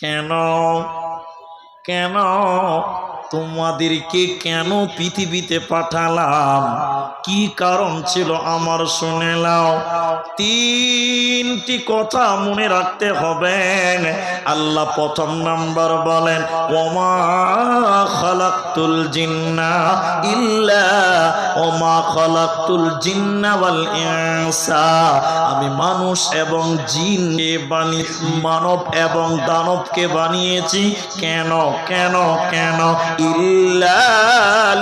কেন? কেন? তোমাদেরকে কেন পৃথিবীতে পাঠালাম? কি কারণ ছিল আমার শুনে নাও। তিনটি কথা মনে রাখতে হবে আল্লাহ প্রথম নাম্বার বলেন, ওমা খালাক্তুল জিন্না ইল্লা ওমা খালাক্তুল জিন্না ওয়াল ইনসা। আমি মানুষ এবং জিনকে বানিয়ে মানব এবং দানবকে বানিয়েছি। কেন কেন কেন? ইল্লা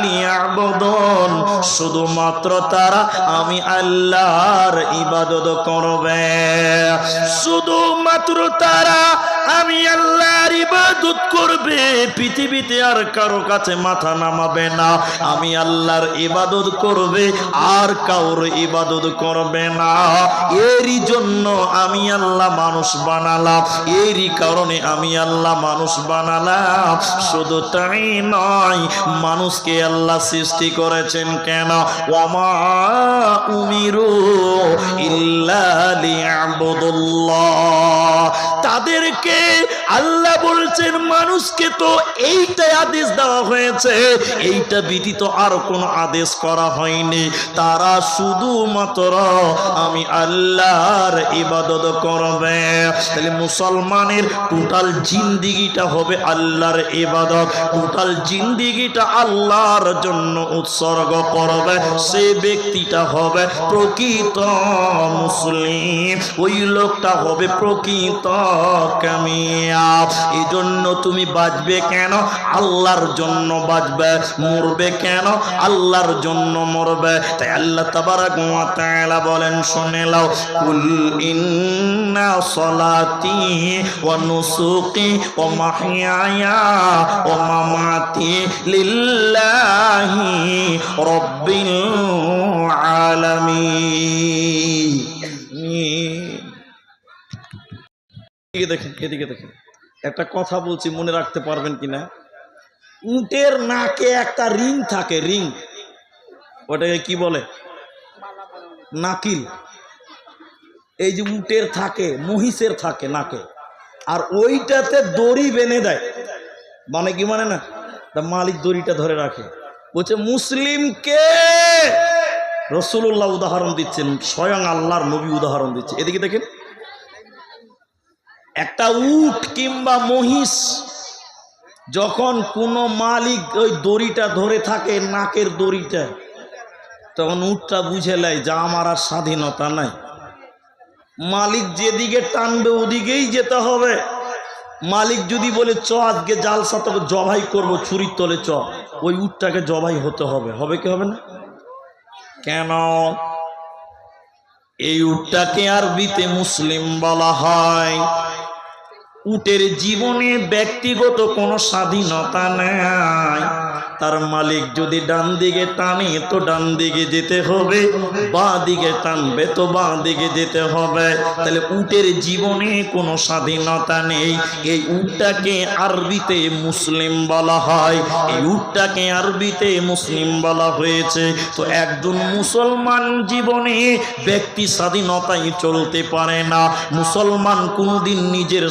লিয়াবুদুন। শুধুমাত্র তারা আমি আল্লাহর ইবাদত করবে। শুধুমাত্র তারা আমি আল্লাহর ইবাদত করবে পৃথিবীতে আর কারও কাছে মাথা নামাবে না। আমি আল্লাহর ইবাদত করবে, আর কাউর ইবাদত করবে না। এরই জন্য আমি আল্লাহ মানুষ বানালাম। এরই কারণে আমি আল্লাহ মানুষ বানালাম। শুধু তাই নয়, মানুষকে আল্লাহ সৃষ্টি করেছেন কেন? ওমা উমিরু ইল্লা লিয়াবুদুল্লাহ। তাদেরকে আল্লাহ বলছেন, মানুষকে তো এইটাই আদেশ দেওয়া হয়েছে, এইটা ব্যতীত আর কোনো আদেশ করা হয়নি। তারা শুধুমাত্র আমি আল্লাহর ইবাদত করবে। তাহলে মুসলমানের টোটাল জিন্দিগিটা হবে আল্লাহর ইবাদত। টোটাল জিন্দিগিটা আল্লাহর জন্য উৎসর্গ করবে, সে ব্যক্তিটা হবে প্রকৃত মুসলিম। ওই লোকটা হবে প্রকৃত কামিয়াব এই জন্য তুমি বাঁচবে কেন? আল্লাহর জন্য বাঁচবে, মরবে কেন? আল্লাহর জন্য মরবে। তাই আল্লাহ তাবারাক ওয়া তাআলা বলেন, শুনে লাও কুল ইন্না সলাতি ওয়া নুসুকি ওয়া মাহইয়ায়া ওয়া মামাতি লিল্লাহি রাব্বিল আলামিন। এদিকে দেখেন এদিকে দেখেন। একটা কথা বলছি, মনে রাখতে পারবেন কিনা? উটের নাকে একটা রিং থাকে, রিং। ওটাকে কি বলে? নাকিল। এই যে উটের থাকে, মহিষের থাকে নাকে, আর ওইটাতে দড়ি বেঁধে দেয়। মানে কি মানে না? তা মালিক দড়িটা ধরে রাখে। বলছে মুসলিমকে রসুল্লাহ উদাহরণ দিচ্ছেন, স্বয়ং আল্লাহর নবী উদাহরণ দিচ্ছে। এদিকে দেখেন। একটা উট কিংবা মহিষ যখন কোনো মালিক ওই দড়িটা ধরে থাকে নাকের দড়িটা, তখন উটটা বুঝে নেয় যা আমার আর স্বাধীনতা নাই। মালিক যেদিকে টানবে ওদিকেই যেতে হবে। মালিক যদি বলে, চ, আজকে জালসা তোকে জবাই করব, ছুরির তলে চ। ওই উটটাকে জবাই হতে হবে। হবে কি হবে না? কেন? এই উটটাকে আরবিতে মুসলিম বলা হয়। উটের জীবনে ব্যক্তিগত কোনো স্বাধীনতা নাই। তার মালিক যদি ডান দিকে টানে, তো ডান দিকে যেতে হবে। বাঁ দিকে টানবে, তো বাঁ দিকে যেতে হবে। তাহলে উটের জীবনে কোনো স্বাধীনতা নেই। এই উটটাকে আরবিতে মুসলিম বলা হয়। এই উটটাকে আরবিতে মুসলিম বলা হয়েছে। তো একজন মুসলমান জীবনে ব্যক্তি স্বাধীনতায় চলতে পারে না। মুসলমান কোনোদিন নিজের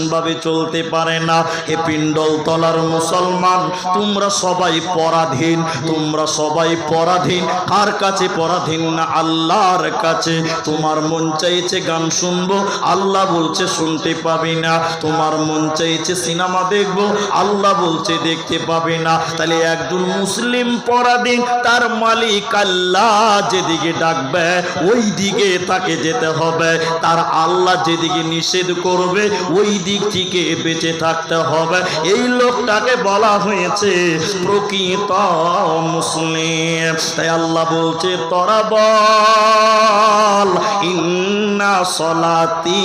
স্বাধীনভাবে চলতে পারে না। হে পিণ্ডল তলার মুসলমান, তোমরা সবাই পরাধীন, তোমরা সবাই পরাধীন। কার কাছে পরাধীন না আল্লাহর কাছে? তোমার মন চাইছে গান শুনব, আল্লাহ বলছে শুনতে পাবি না। তোমার মন চাইছে সিনেমা দেখব, আল্লাহ বলছে দেখতে পাবি না। তাহলে একজন মুসলিম পরাধীন, তার মালিক আল্লাহ যেদিকে ডাকবে ওই দিকে তাকে যেতে হবে। তার আল্লাহ যেদিকে নিষেধ করবে ওই দিক থেকে বেঁচে থাকতে হবে। এই লোকটাকে বলা হয়েছে, প্রকৃত মুসলিম। তাই আল্লাহ বলছে, তোরা বল, ইন্না সলাতি,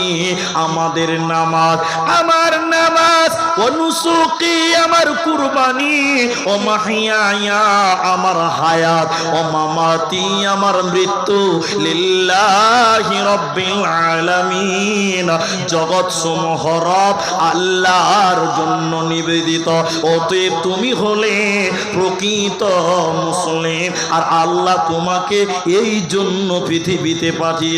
আমাদের নামাজ, আমার নামাজ অনুসুকি আমার কুরবানি, ও আমার হায়াত, ও মামাতি আমার মৃত্যু, লিল্লাহি রব্বিল আলামিন। জগৎ রব আল্লাহর জন্য নিবেদিত, অতএব তুমি হলে প্রকৃত মুসলিম, আর আল্লাহ তোমাকে এই জন্য পৃথিবীতে পাঠিয়ে